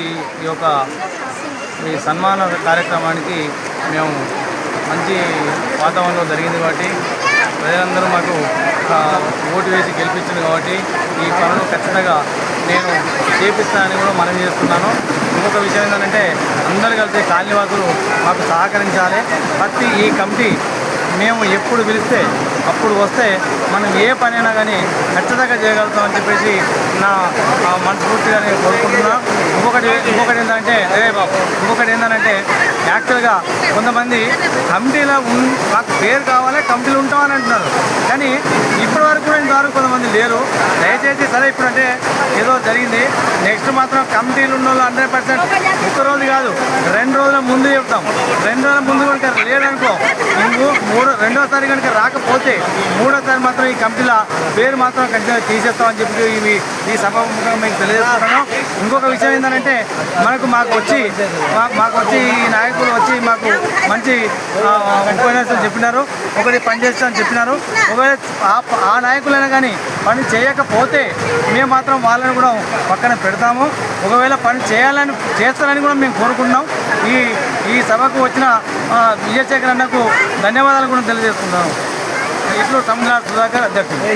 ఈ ఈ యొక్క ఈ సన్మాన కార్యక్రమానికి మేము మంచి వాతావరణంలో జరిగింది కాబట్టి ప్రజలందరూ మాకు ఓటు వేసి గెలిపించింది కాబట్టి ఈ పనులు ఖచ్చితంగా నేను చేపిస్తానని కూడా మనం చేస్తున్నాను. ఇంకొక విషయం ఏంటంటే అందరు కలిసి కాలనీవాసులు మాకు సహకరించాలి. ప్రతి ఈ కమిటీ మేము ఎప్పుడు పిలిస్తే అప్పుడు వస్తే మనం ఏ పనైనా కానీ ఖచ్చితంగా చేయగలుగుతామని చెప్పేసి నా మనస్ఫూర్తిగా నేను కోరుకుంటున్నా. ఇంకొకటి ఇంకొకటి ఏంటంటే అదే బాబు ఇంకొకటి ఏంటంటే యాక్చువల్గా కొంతమంది కమిటీలో ఉన్ మాకు పేరు కావాలి కమిటీలు ఉంటామని అంటున్నారు. కానీ ఇప్పటి వరకు కూడా ఇంతవరకు కొంతమంది లేరు. దయచేసి సరే ఇప్పుడంటే ఏదో జరిగింది. నెక్స్ట్ మాత్రం కమిటీలు ఉన్న వాళ్ళు హండ్రెడ్ పర్సెంట్ ఒక్క రోజు కాదు రెండు రోజుల ముందు చెప్తాం. రెండు రోజుల ముందు కనుక లేదనుకో నువ్వు మూడో రెండోసారి కనుక రాకపోతే మూడోసారి మాత్రం ఈ కమిటీలో పేరు మాత్రం ఖచ్చితంగా తీసేస్తామని చెప్పి ఇవి ఈ సభాముఖంగా మీకు తెలియజేస్తున్నాం ఇంకొక విషయం ఏంటంటే మనకు మాకు వచ్చి మాకు వచ్చి ఈ నాయకులు వచ్చి మాకు మంచి ఉపన్యాసం చెప్పినారు. ఒకటి పని చేస్తామని చెప్పినారు. ఒకవేళ ఆ నాయకులైనా కానీ పని చేయకపోతే మేము మాత్రం వాళ్ళని కూడా పక్కన పెడతాము. ఒకవేళ పని చేయాలని చేస్తారని కూడా మేము కోరుకుంటున్నాం. ఈ ఈ సభకు వచ్చిన విజయశేఖర్ అన్నకు ధన్యవాదాలు కూడా తెలియజేస్తున్నాను. ఇట్లు తమిళనాడు సుధాకర్ అధ్యక్షుడు.